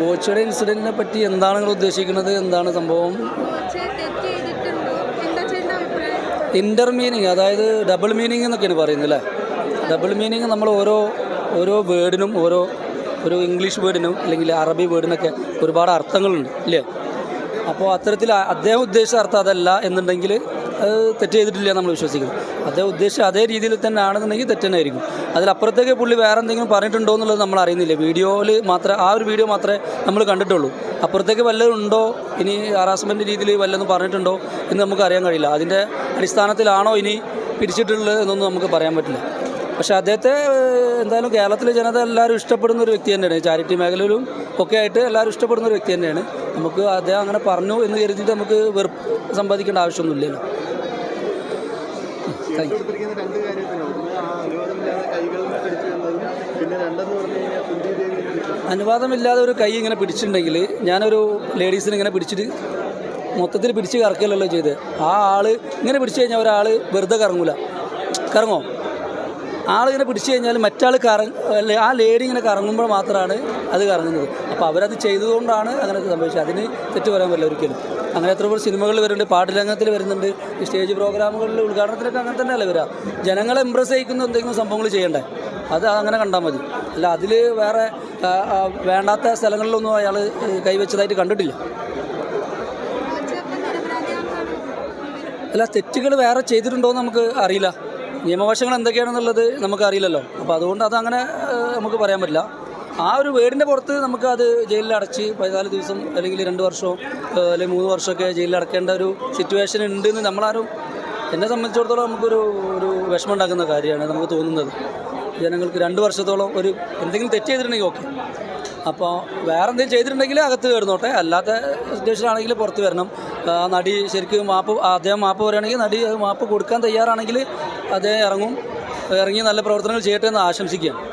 ബോച്ചയുടെ ഇൻസിഡന്റിനെ പറ്റി എന്താണ് നിങ്ങൾ ഉദ്ദേശിക്കുന്നത്? എന്താണ് സംഭവം? ഇന്റർ മീനിങ് അതായത് ഡബിൾ മീനിങ് എന്നൊക്കെയാണ് പറയുന്നത് അല്ലേ? ഡബിൾ മീനിങ് നമ്മൾ ഓരോ ഓരോ വേർഡിനും ഓരോ ഒരു ഇംഗ്ലീഷ് വേർഡിനും അല്ലെങ്കിൽ അറബി വേർഡിനൊക്കെ ഒരുപാട് അർത്ഥങ്ങളുണ്ട് ഇല്ലേ? അപ്പോൾ അത്തരത്തിൽ അദ്ദേഹം ഉദ്ദേശിച്ച അർത്ഥം അതല്ല എന്നുണ്ടെങ്കിൽ തെറ്റ് ചെയ്തിട്ടില്ല നമ്മൾ വിശ്വസിക്കുന്നത് അതേ ഉദ്ദേശിച്ച അതേ രീതിയിൽ തന്നെ ആണെന്നുണ്ടെങ്കിൽ തെറ്റ് അതിലപ്പുറത്തേക്ക് പുള്ളി വേറെ എന്തെങ്കിലും പറഞ്ഞിട്ടുണ്ടോ എന്നുള്ളത് നമ്മൾ അറിയുന്നില്ല. വീഡിയോയിൽ മാത്രമേ ആ ഒരു വീഡിയോ മാത്രമേ നമ്മൾ കണ്ടിട്ടുള്ളൂ. അപ്പുറത്തേക്ക് വല്ലതും ഉണ്ടോ? ഇനി ഹറാസ്മെന്റ് രീതിയിൽ വല്ലതും പറഞ്ഞിട്ടുണ്ടോ എന്ന് നമുക്ക് അറിയാൻ കഴിയില്ല. അതിന്റെ അടിസ്ഥാനത്തിലാണോ ഇനി പിരിച്ചിട്ടുള്ളത് എന്നൊന്നും നമുക്ക് പറയാൻ പറ്റില്ല. പക്ഷേ അദ്ദേഹത്തെ എന്തായാലും കേരളത്തിലെ ജനത എല്ലാവരും ഇഷ്ടപ്പെടുന്ന ഒരു വ്യക്തി തന്നെയാണ്. ചാരിറ്റി മേഖലയിലും ഒക്കെ ആയിട്ട് എല്ലാവരും ഇഷ്ടപ്പെടുന്ന ഒരു വ്യക്തി തന്നെയാണ്. നമുക്ക് അദ്ദേഹം അങ്ങനെ പറഞ്ഞു എന്ന് കരുതിയിട്ട് നമുക്ക് വെറുപ്പ് സമ്പാദിക്കേണ്ട ആവശ്യമൊന്നുമില്ലല്ലോ. രണ്ട് കാര്യത്തിനാണ് അനുവാദമില്ലാതെ ഒരു കൈ ഇങ്ങനെ പിടിച്ചിട്ടുണ്ടെങ്കിൽ ഞാനൊരു ലേഡീസിനെ ഇങ്ങനെ പിടിച്ചിട്ട് മൊത്തത്തിൽ പിടിച്ച് കറക്കലല്ലോ ചെയ്ത്. ആ ആൾ ഇങ്ങനെ പിടിച്ചു കഴിഞ്ഞാൽ ഒരാൾ വെറുതെ കറങ്ങൂല. കറങ്ങോ? ആളിങ്ങനെ പിടിച്ചു കഴിഞ്ഞാൽ മറ്റാൾ കറ ആ ലേഡി ഇങ്ങനെ കറങ്ങുമ്പോൾ മാത്രമാണ് അത് കറങ്ങുന്നത്. അപ്പോൾ അവരത് ചെയ്തതുകൊണ്ടാണ് അങ്ങനെ സംഭവിച്ചത്. അതിന് തെറ്റ് പറയാൻ പറ്റില്ല ഒരിക്കലും. അങ്ങനെ എത്ര പേർ സിനിമകളിൽ വരുന്നുണ്ട് പാട്ടുരംഗത്തിൽ വരുന്നുണ്ട് സ്റ്റേജ് പ്രോഗ്രാമുകളിൽ ഉദ്ഘാടനത്തിലൊക്കെ അങ്ങനെ തന്നെയല്ലേ വരിക? ജനങ്ങളെ ഇമ്പ്രസ് ചെയ്യിക്കുന്ന എന്തെങ്കിലും സംഭവങ്ങൾ ചെയ്യണ്ടേ? അത് അങ്ങനെ കണ്ടാൽ മതി. അല്ല അതിൽ വേറെ വേണ്ടാത്ത സ്ഥലങ്ങളിലൊന്നും അയാൾ കൈവച്ചതായിട്ട് കണ്ടിട്ടില്ല. അല്ല തെറ്റുകൾ വേറെ ചെയ്തിട്ടുണ്ടോ എന്ന് നമുക്ക് അറിയില്ല. നിയമവശങ്ങൾ എന്തൊക്കെയാണെന്നുള്ളത് നമുക്കറിയില്ലല്ലോ അപ്പോൾ അതുകൊണ്ട് അതങ്ങനെ നമുക്ക് പറയാൻ പറ്റില്ല. ആ ഒരു വീടിന്റെ പുറത്ത് നമുക്ക് അത് ജയിലിൽ അടച്ച് പതിനാല് ദിവസം അല്ലെങ്കിൽ രണ്ട് വർഷമോ അല്ലെങ്കിൽ മൂന്ന് വർഷമൊക്കെ ജയിലിൽ അടക്കേണ്ട ഒരു സിറ്റുവേഷൻ ഉണ്ടെന്ന് നമ്മളാരും എന്നെ സംബന്ധിച്ചിടത്തോളം നമുക്കൊരു ഒരു വിഷമം ഉണ്ടാക്കുന്ന കാര്യമാണ് നമുക്ക് തോന്നുന്നത്. ജനങ്ങൾക്ക് രണ്ട് വർഷത്തോളം ഒരു എന്തെങ്കിലും തെറ്റ് ചെയ്തിട്ടുണ്ടെങ്കിൽ ഓക്കെ. അപ്പോൾ വേറെ എന്തെങ്കിലും ചെയ്തിട്ടുണ്ടെങ്കിൽ അകത്ത് കയറുന്നോട്ടെ. അല്ലാത്ത സിറ്റുവേഷൻ ആണെങ്കിൽ പുറത്ത് വരണം. നടി ശരിക്കും മാപ്പ് അദ്ദേഹം മാപ്പ് പറയുകയാണെങ്കിൽ നടി മാപ്പ് കൊടുക്കാൻ തയ്യാറാണെങ്കിൽ അദ്ദേഹം ഇറങ്ങും. ഇറങ്ങി നല്ല പ്രവർത്തനങ്ങൾ ചെയ്യട്ടെ എന്ന് ആശംസിക്കുകയാണ്.